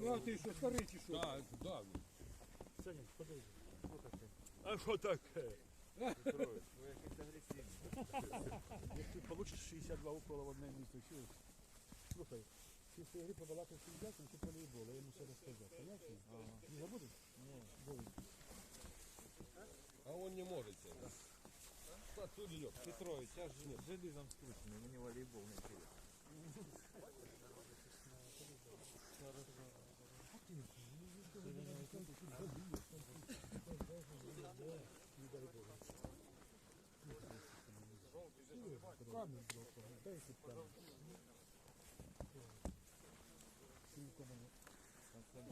Ну а ти що, старий чи що? Так, так. Саня, подойди. Вот так. А що таке? Якщо получиш 62 укола в одне місце, що? Слухай, після гри побалакав з Ільяком, чи волейбол, я йому все розказав. Понятно? Не забудеш? Ні. А он не може це. Та тут йоп, Петрович, я ж не. Железом скрученный, мне волейбол не придет.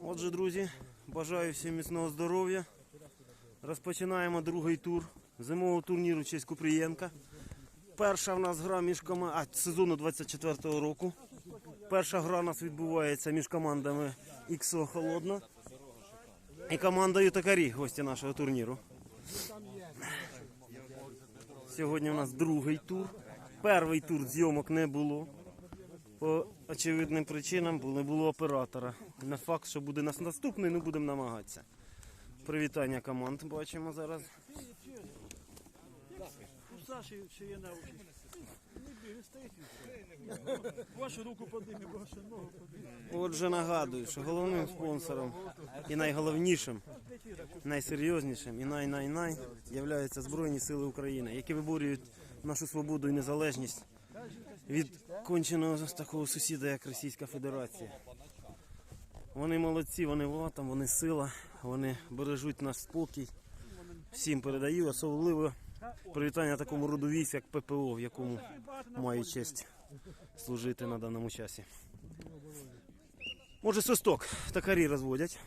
Отже, друзі, бажаю всім міцного здоров'я. Розпочинаємо другий тур зимового турніру честь Купрієнка. Перша в нас гра між кома... а, сезону 24-го року. Перша гра у нас відбувається між командами іксо Холодно і командою Токарі, гості нашого турніру. Сьогодні у нас другий тур. Перший тур зйомок не було. По очевидним причинам, не було оператора. Не факт, що буде нас наступний, ну будемо намагатися. Привітання команд бачимо зараз. Саші ще є навики. Не бігай, стоїть. і все. Вашу руку подиме, вашу ногу подиме. Отже, нагадую, що головним спонсором і найголовнішим, найсерйознішим і най-най-най являються Збройні Сили України, які виборюють нашу свободу і незалежність від конченого такого сусіда, як Російська Федерація. Вони молодці, вони ватом, вони сила, вони бережуть наш спокій. Всім передаю, особливо привітання такому роду військ, як ППО, в якому маю честь служити на даному часі. Може свисток такарі розводять.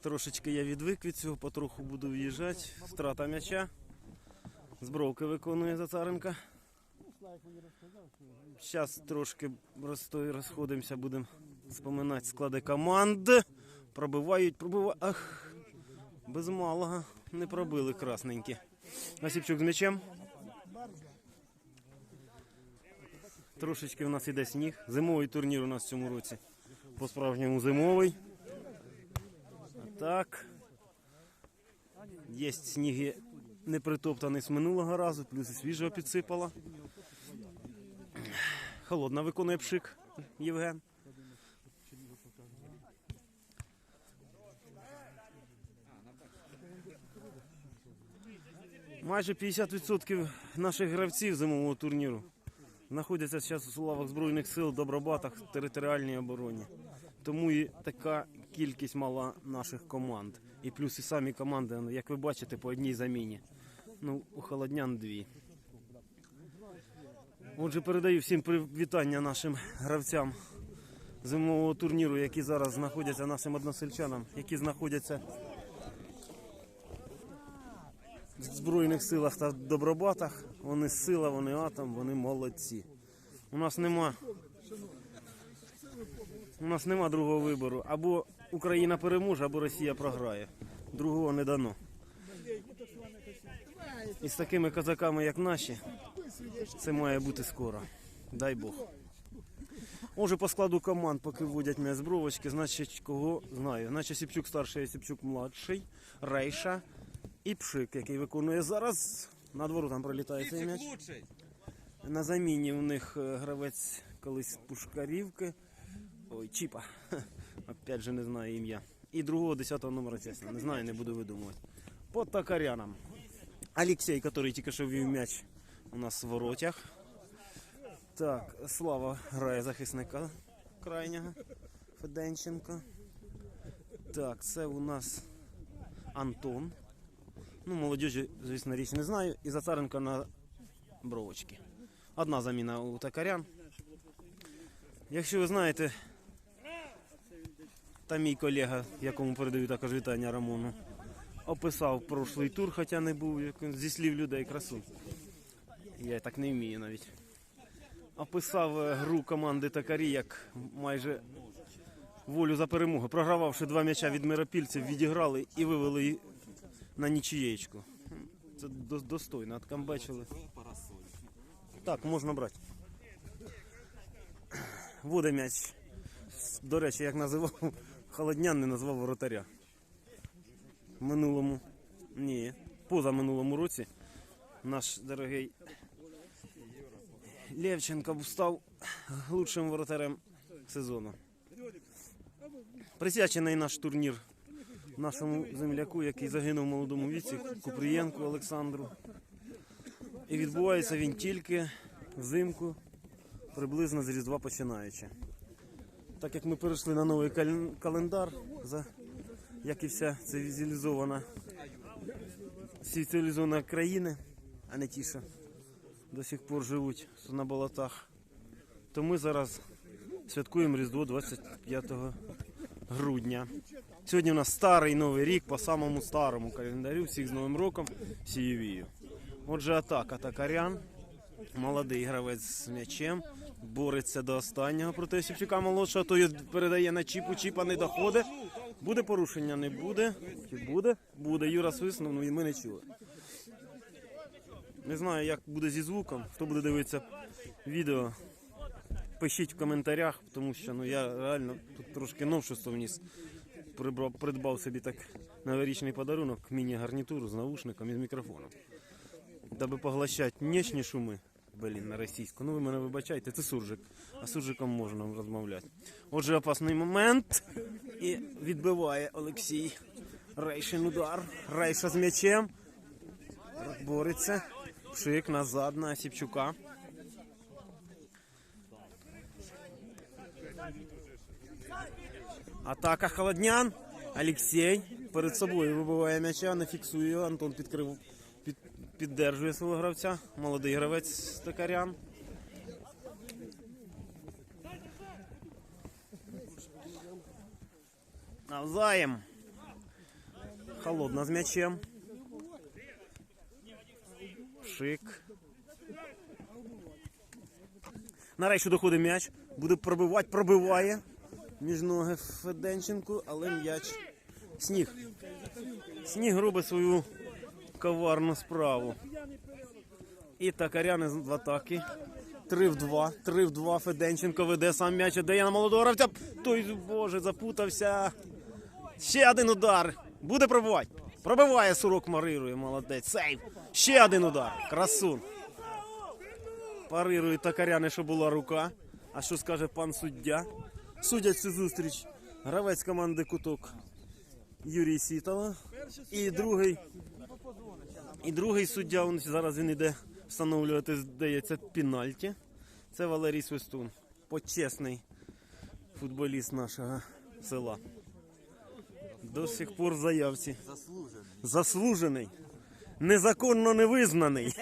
Трошечки я відвик від цього, потроху буду в'їжджати. Втрата м'яча. Збровки виконує Зацаренка. Зараз трошки розходимося, будемо споминати склади команд. Пробивають, пробивають. Ах, без малого не пробили красненькі. Насіпчук з м'ячем. Трошечки в нас іде сніг. Зимовий турнір у нас в цьому році. По-справжньому зимовий. А так. Є сніги не притоптаний з минулого разу, плюс свіжого підсипало. Холодна виконує пшик Євген. Майже 50% наших гравців зимового турніру знаходяться зараз у лавах Збройних сил, Добробатах, територіальній обороні. Тому і така кількість мала наших команд. І плюс і самі команди, як ви бачите, по одній заміні. Ну, у холоднян дві. Отже, передаю всім привітання нашим гравцям зимового турніру, які зараз знаходяться нашим односельчанам, які знаходяться в Збройних силах та добробатах. Вони сила, вони атом, вони молодці. У нас нема. У нас нема другого вибору. Або Україна переможе, або Росія програє. Другого не дано. І з такими козаками, як наші, це має бути скоро. Дай Бог. Може по складу команд, поки вводять мене з бровочки, значить кого знаю. Значить Сіпчук старший, Сіпчук младший, Рейша і Пшик, який виконує зараз. На двору там пролітає цей м'яч. На заміні у них е, гравець колись Пушкарівки. Ой, Чіпа. Опять же не знаю ім'я. І другого 10 номера, чесно. Не знаю, не буду видумувати. По токарянам. Алексей, який тільки що ввів м'яч у нас в воротях. Так, Слава грає захисника крайнього. Феденченко. Так, це у нас Антон. Ну, молодіжі, звісно, річ не знаю. І Зацаренко на бровочки. Одна заміна у токарян. Якщо ви знаєте, та мій колега, якому передаю також вітання Рамону, описав прошлий тур, хоча не був як зі слів людей красу. Я так не вмію навіть. Описав е, гру команди Токарі як майже волю за перемогу. Програвавши два м'яча від миропільців, відіграли і вивели на нічиєчку. Це достойно, откамбечили. Так, можна брати. Воде м'яч. До речі, як називав Холоднян, не назвав воротаря. Минулому. Ні. Позаминулому році наш дорогий Левченко став лучшим воротарем сезону. Присвячений наш турнір нашому земляку, який загинув в молодому віці, Купрієнку Олександру. І відбувається він тільки взимку, приблизно з Різдва починаючи. Так як ми перейшли на новий календар, як і вся цивілізована, всі цивілізовані країни, а не ті, що до сих пор живуть на болотах, то ми зараз святкуємо Різдво 25 грудня. Сьогодні у нас старий новий рік по самому старому календарю, всіх з Новим роком, сієвію. Отже, атака Такарян. Молодий гравець з м'ячем. Бореться до останнього проти Сівчука молодшого, той передає на чіпу, чіпа не доходить. Буде порушення, не буде. Чи буде? Буде. Юра свиснув, ну і ми не чули. Не знаю, як буде зі звуком. Хто буде дивитися відео, пишіть в коментарях, тому що ну, я реально тут трошки новшество вніс. Прибрав, придбав собі так новорічний подарунок, міні-гарнітуру з наушником і з мікрофоном. Даби поглощати нічні шуми, блін, на російську. Ну ви мене вибачайте, це суржик. А суржиком можна розмовляти. Отже, опасний момент. І відбиває Олексій. Рейшин удар. Рейша з м'ячем. Бореться. Шик назад на Осіпчука. Атака Холоднян. Олексій перед собою вибиває м'яча, не фіксує. Антон підкрив, під, піддержує свого гравця. Молодий гравець Токарян. Навзаєм. Холодна з м'ячем. Шик. Нарешті доходить м'яч. Буде пробивати, пробиває. Між ноги Феденченку, але м'яч. Сніг. Сніг робить свою коварну справу. І Такаряни в атаки. 3 в 2. 3 в 2. Феденченко веде сам м'яч. Дає на молодого гравця. Той, боже, запутався. Ще один удар. Буде пробивати. Пробиває сурок марирує. Молодець. Сейв. Ще один удар. Красун. Парирує Такаряни, що була рука. А що скаже пан суддя? Судять цю зустріч. Гравець команди Куток Юрій Сітало. І другий. І другий суддя, он зараз він іде встановлювати, здається, пенальті. Це Валерій Свистун. Почесний футболіст нашого села. До сих пор в заявці. Заслужений. Заслужений. Незаконно не визнаний.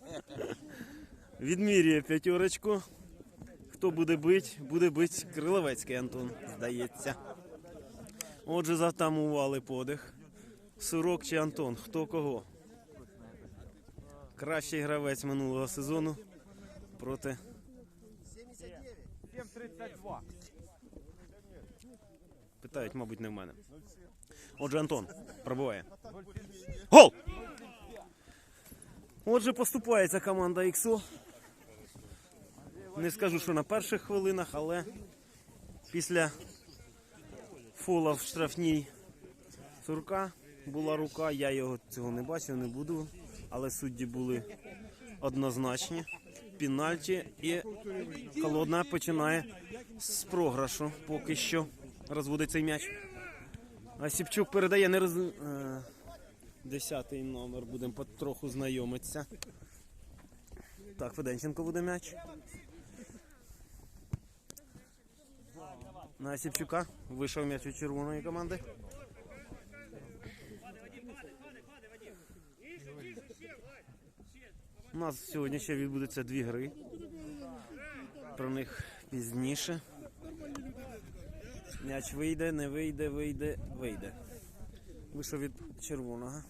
Відмірює п'ятерочку. Хто буде бить, буде бить Криловецький Антон, здається. Отже, затамували подих. Сурок чи Антон, хто кого? Кращий гравець минулого сезону проти 7.32. Питають, мабуть, не в мене. Отже, Антон пробиває. Гол! Отже, поступається команда іксо. Не скажу, що на перших хвилинах, але після фола в штрафній сурка була рука. Я його цього не бачив, не буду. Але судді були однозначні. Пінальті і холодна починає з програшу. Поки що розводить цей м'яч. А Сіпчук передає не роз... е, Десятий номер, будемо потроху знайомитися. Так, Феденченко буде м'яч. На Сіпчука вийшов м'яч від червоної команди. У нас сьогодні ще відбудеться дві гри. Про них пізніше. М'яч вийде, не вийде, вийде, вийде. Вийшов від червоного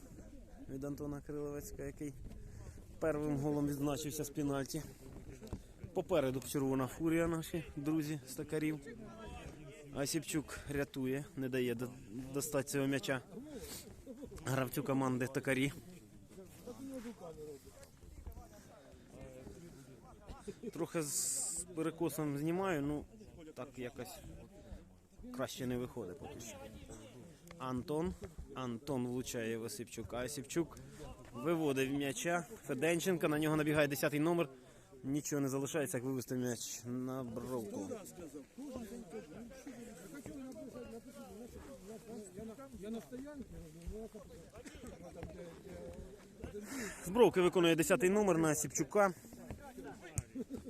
від Антона Криловецька, який первим голом відзначився з пенальті. Попереду червона фурія наші друзі стакарів. Асіпчук рятує, не дає до- достати цього м'яча гравцю команди Токарі. Трохи з- перекосом знімаю, ну так якось краще не виходить поки що. Антон. Антон влучає в Осипчука. Осипчук виводить м'яча. Феденченко, на нього набігає 10 номер. Нічого не залишається, як вивести м'яч на бровку. З бровки виконує 10 номер на Сіпчука.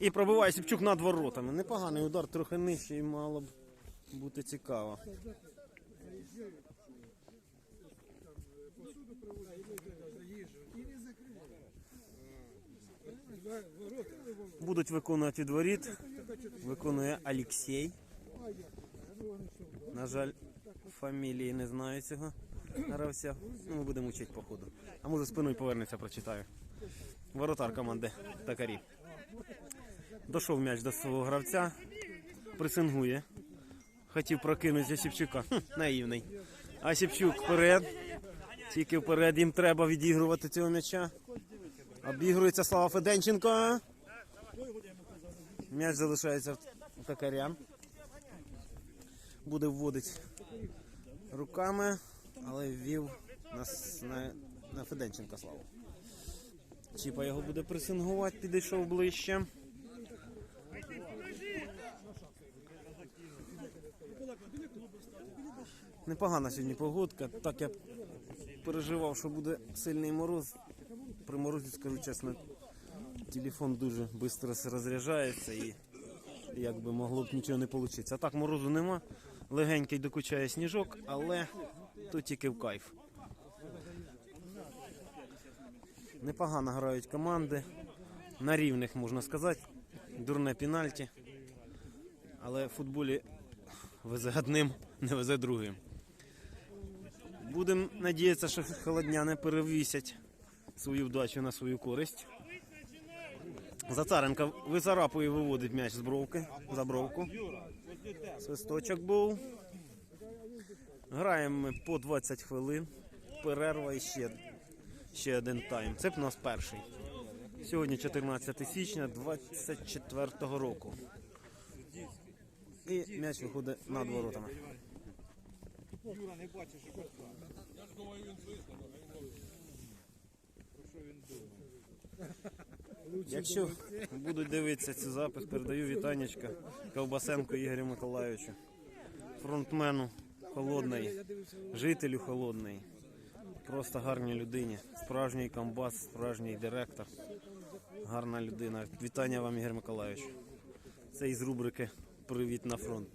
І пробиває Сіпчук над воротами. Непоганий удар, трохи нижче і мало б бути цікаво. Будуть виконувати від воріт. Виконує Алексій. На жаль, фамілії не знаю цього гравця. Ну, ми будемо вчити по ходу. А може спиною повернеться, прочитаю. Воротар команди Токарі. Дошов м'яч до свого гравця. Пресингує. Хотів прокинути Осіпчука. Хм, наївний. Осіпчук вперед. Тільки вперед їм треба відігрувати цього м'яча. Обігрується Слава Феденченко. М'яч залишається у Токаря. Буде вводити руками, але ввів на, на, на Феденченка Славу. Чіпа його буде пресингувати, підійшов ближче. Непогана сьогодні погодка. Так я переживав, що буде сильний мороз. При морозі, скажу чесно, телефон дуже швидко розряджається і якби могло б нічого не вийти. А так морозу нема. Легенький докучає сніжок, але то тільки в кайф. Непогано грають команди. На рівних можна сказати. Дурне пенальті. Але в футболі везе одним, не везе другим. Будемо надіятися, що холодняни перевісять свою вдачу на свою користь. Зацаренко вицарапує і виводить м'яч з бровки. За бровку. Свисточок був. Граємо ми по 20 хвилин. Перерва і ще, ще один тайм. Це б нас перший. Сьогодні 14 січня 24 року. І м'яч виходить над воротами. Юра не бачиш, що Якщо будуть дивитися цей запис, передаю вітаннячка Ковбасенко Ігорю Миколайовичу, фронтмену холодний, жителю холодний, просто гарній людині, справжній комбас, справжній директор, гарна людина. Вітання вам, Ігор Миколайович. Це із рубрики Привіт на фронт.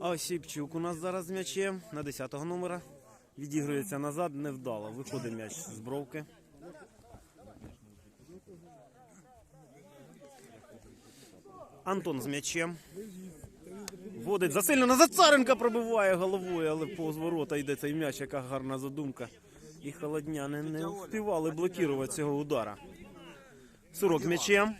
А Осіпчук у нас зараз з м'ячем на 10-го номера. Відігрується назад, невдало. Виходить м'яч з бровки. Антон з м'ячем. Водить засильно на Зацаренка пробиває головою, але повз ворота йде цей м'яч, яка гарна задумка. І холодняни не встигали блокувати цього удара. Сурок м'ячем.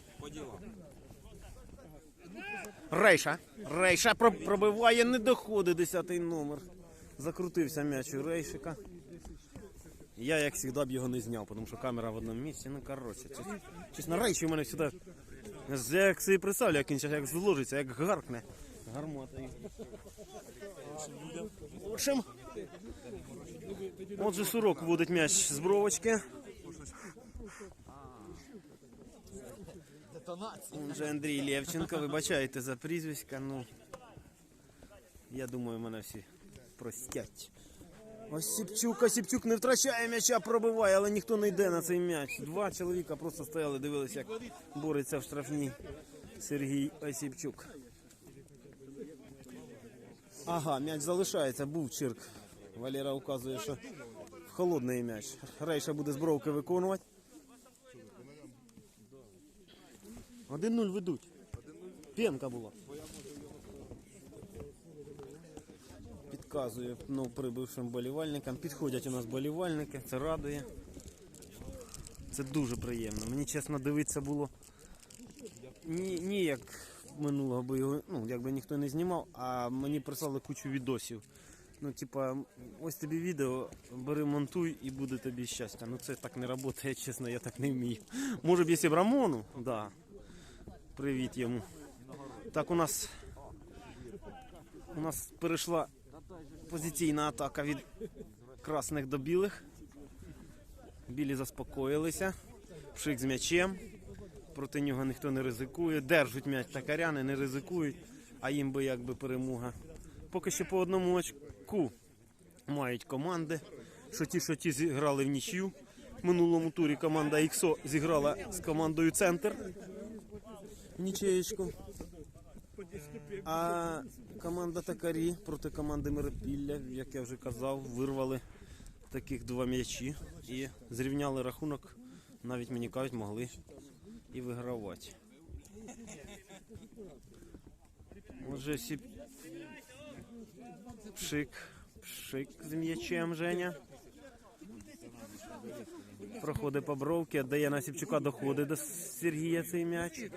Рейша. Рейша пробиває, не доходить 10 номер. Закрутився м'яч у Рейшика. Я, як завжди, б його не зняв, тому що камера в одному місці. Ну, коротше, чесно Рейші у мене я як собі представлю, як він зараз як зложиться, як гаркне. Гармота. В отже, сурок вводить м'яч з бровочки. Он же Андрій Левченко, вибачайте за прізвиська, ну я думаю, мене всі простять. Осіпчук, Осіпчук не втрачає м'яча, пробиває, але ніхто не йде на цей м'яч. Два чоловіка просто стояли, дивилися, як бореться в штрафній Сергій Осіпчук. Ага, м'яч залишається, був чирк. Валера указує, що холодний м'яч. Рейша буде з виконувати. 1-0 ведуть. Пенка була. Підказує ну, прибившим болівальникам. Підходять у нас болівальники, це радує. Це дуже приємно. Мені чесно дивитися було ні, ні як минулого, бо його ну, якби ніхто не знімав, а мені прислали кучу відосів. Ну, типа, ось тобі відео, бери, монтуй і буде тобі щастя. Ну це так не працює, чесно, я так не вмію. Може б, якщо б да. Привіт йому. Так, у нас у нас перейшла позиційна атака від красних до білих. Білі заспокоїлися. Пшик з м'ячем. Проти нього ніхто не ризикує. Держать м'яч такаряни, не ризикують, а їм би якби перемога. Поки що по одному очку мають команди. Що ті, що ті зіграли в нічю. В минулому турі команда ІКСО зіграла з командою Центр. Нічеєчку. А команда Такарі проти команди Миропілля, як я вже казав, вирвали таких два м'ячі і зрівняли рахунок. Навіть мені кажуть, могли і вигравати. Отже, всі пшик, пшик з м'ячем Женя. Проходить по бровки, дає на Сіпчука, доходить до Сергія цей м'яч.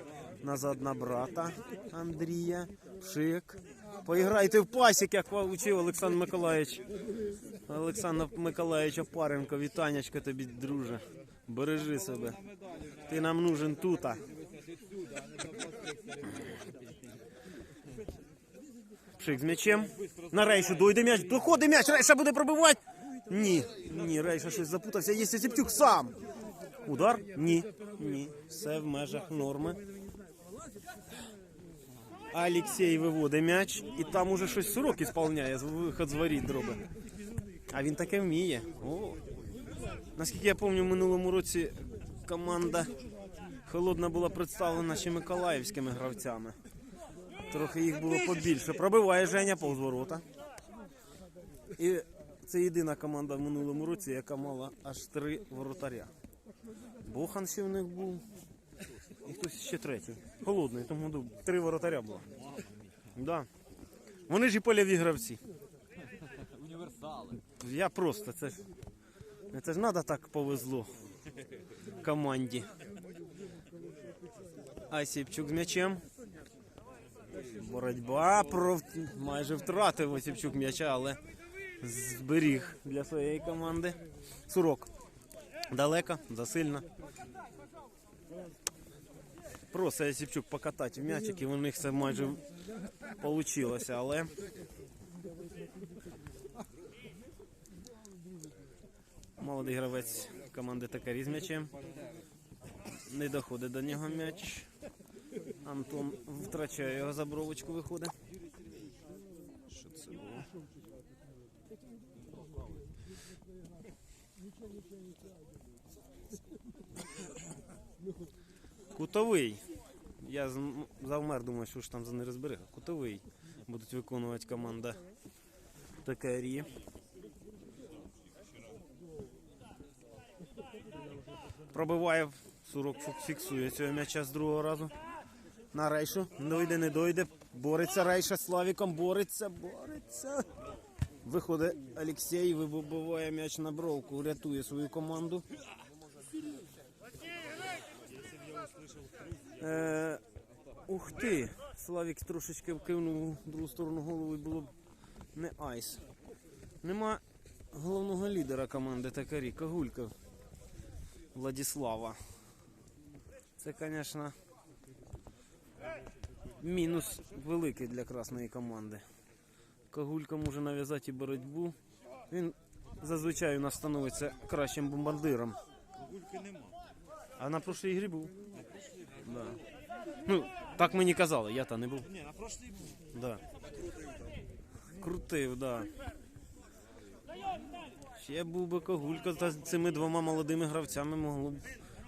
Назад на брата Андрія. Пшик. Поіграйте в пасік, як учив Олександр Миколаївич. Олександр Миколаївич Опаренко, вітанечко тобі, друже. Бережи себе. Ти нам нужен тут. Пшик з м'ячем. На рейшу дойде м'яч. Доходить м'яч, рейша буде пробивати. Ні, ні, рейша щось запутався. Є Сіпчук сам. Удар? Ні. Ні. Все в межах норми. Алексей виводить м'яч і там уже щось сурок ісполняє, виход з воріт дроби. А він таке вміє. О. Наскільки я пам'ятаю, в минулому році команда холодна була представлена ще миколаївськими гравцями. Трохи їх було побільше. Пробиває Женя повз ворота. І це єдина команда в минулому році, яка мала аж три воротаря. Бохан ще в них був. І хтось ще третій. Холодний, тому году три воротаря було. Да. Вони ж і польові гравці. Універсали. Я просто це ж. Це ж треба так повезло команді. Осіпчук з м'ячем. Боротьба про майже втратив Осіпчук м'яча, але зберіг для своєї команди. Сурок. Далеко, засильно. Просить Осіпчук покатати в м'ячик, і у них це майже вийшло, але Молодий гравець команди Такарі з м'ячем. Не доходить до нього м'яч. Антон втрачає його за бровочку, виходить. Що це було? Кутовий. Я завмер, думаю, що ж там за нерозберига. Кутовий будуть виконувати команда Такарі. Пробиває сурок фіксує цього м'яча з другого разу. На рейшу. Дойде, не дойде. Бореться рейша з Славіком. Бореться, бореться. Виходить Олексій, вибиває м'яч на бровку, рятує свою команду. Е, ух ти! Славік трошечки вкинув в другу сторону голову і було б не айс. Нема головного лідера команди Такарі, Кагулька. Владислава. Це, звісно, мінус великий для красної команди. Кагулька може нав'язати боротьбу. Він зазвичай у нас становиться кращим бомбардиром. Гульки нема. А на прошлій грі був. Да. Ну, так мені казали, я та не був. Ні, на прошлій був. Да. Крутив, да. Ще був би Когулька та з цими двома молодими гравцями могло б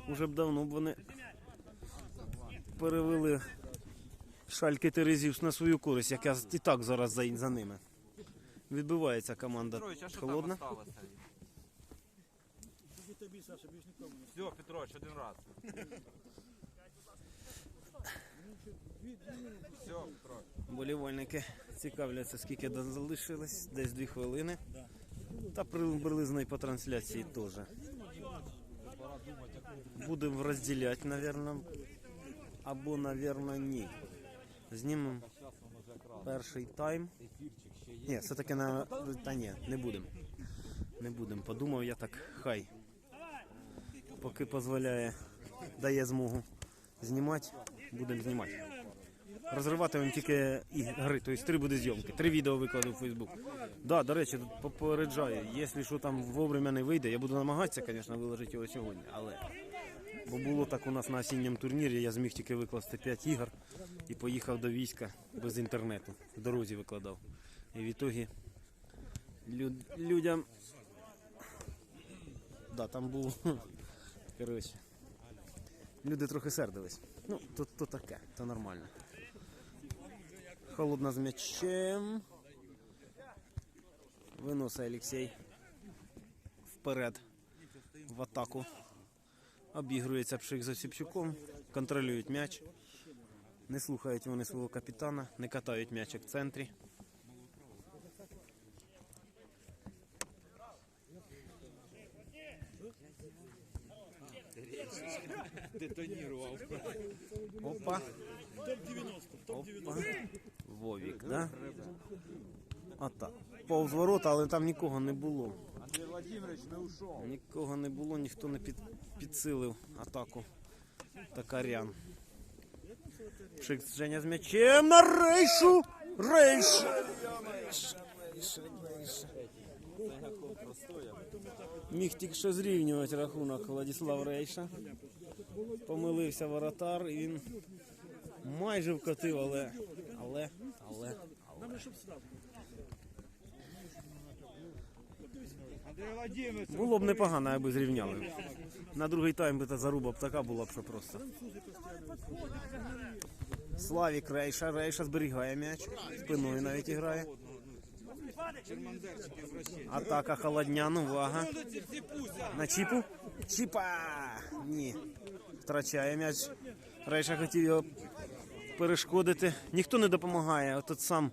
уже б давно б вони перевели шальки Терезів на свою користь, яка і так зараз за, за ними. Відбивається команда Петрович, а що холодна. там осталося? Тобі, Саша, більш нікому. Все, Петрович, один раз. Все, Петрович. Болівальники цікавляться, скільки залишилось, десь дві хвилини. Та приблизно і по трансляції теж. Будемо розділяти, мабуть. Або, мабуть, ні. Знімемо перший тайм. Ні, все-таки на. Та ні, не будемо. Не будемо. Подумав я так, хай. Поки дозволяє, дає змогу знімати. будемо знімати. Розриватимемо тільки ігри, тобто три буде зйомки, три відео викладу в Фейсбук. Да, до речі, тут попереджаю, якщо що там вовремя не вийде, я буду намагатися, звісно, виложити його сьогодні, але бо було так у нас на осінньому турнірі, я зміг тільки викласти 5 ігор і поїхав до війська без інтернету. В дорозі викладав. І в ітогі люд, людям. Да, там був. Коротше. Люди трохи сердились. Ну, то, то таке, то нормально. Холодна з м'ячем. Виносить Олексій. Вперед. В атаку. Обігрується Пшик за Сіпчуком. Контролюють м'яч. Не слухають вони свого капітана, не катають м'ячик в центрі. Детонірував. Опа. Опа. Вовік, да? Отак. Повз ворота, але там нікого не було. Владимирович не ушов. Нікого не було, ніхто не під, підсилив атаку. Такарян. Пшик Женя з м'ячем на рейшу! Рейш! Міг тільки що зрівнювати рахунок Владислав Рейша. Помилився воротар і він майже вкотив, але. Але, але, але. Андрій Владимирович. Було б непогано, аби зрівняли. На другий тайм би та заруба б така була б, що просто. Славік Рейша. Рейша зберігає м'яч. Спиною навіть грає. Атака холоднян, увага. На чіпу. Чіпа! Ні. Втрачає м'яч. Рейша хотів його перешкодити. Ніхто не допомагає. Отут сам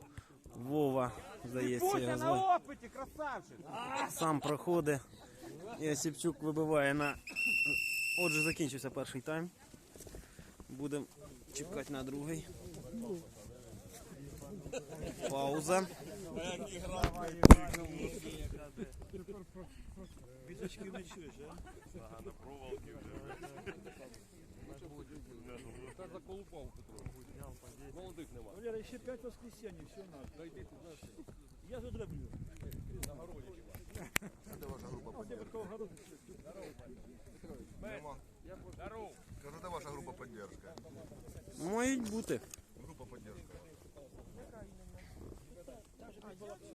Вова, здається, його звати. на опиті, красавчик. Сам проходить. І Осіпчук вибиває на. Отже, закінчився перший тайм. Будемо чекати на другий. Пауза. Біточки не чуєш, а? Та заколупав Петро. Молодих нема. Валера, ще п'ять воскресенье, все надо. Та йди ти знаєш. Я Здорово. Кажу, де ваша група поддержка? Мають бути.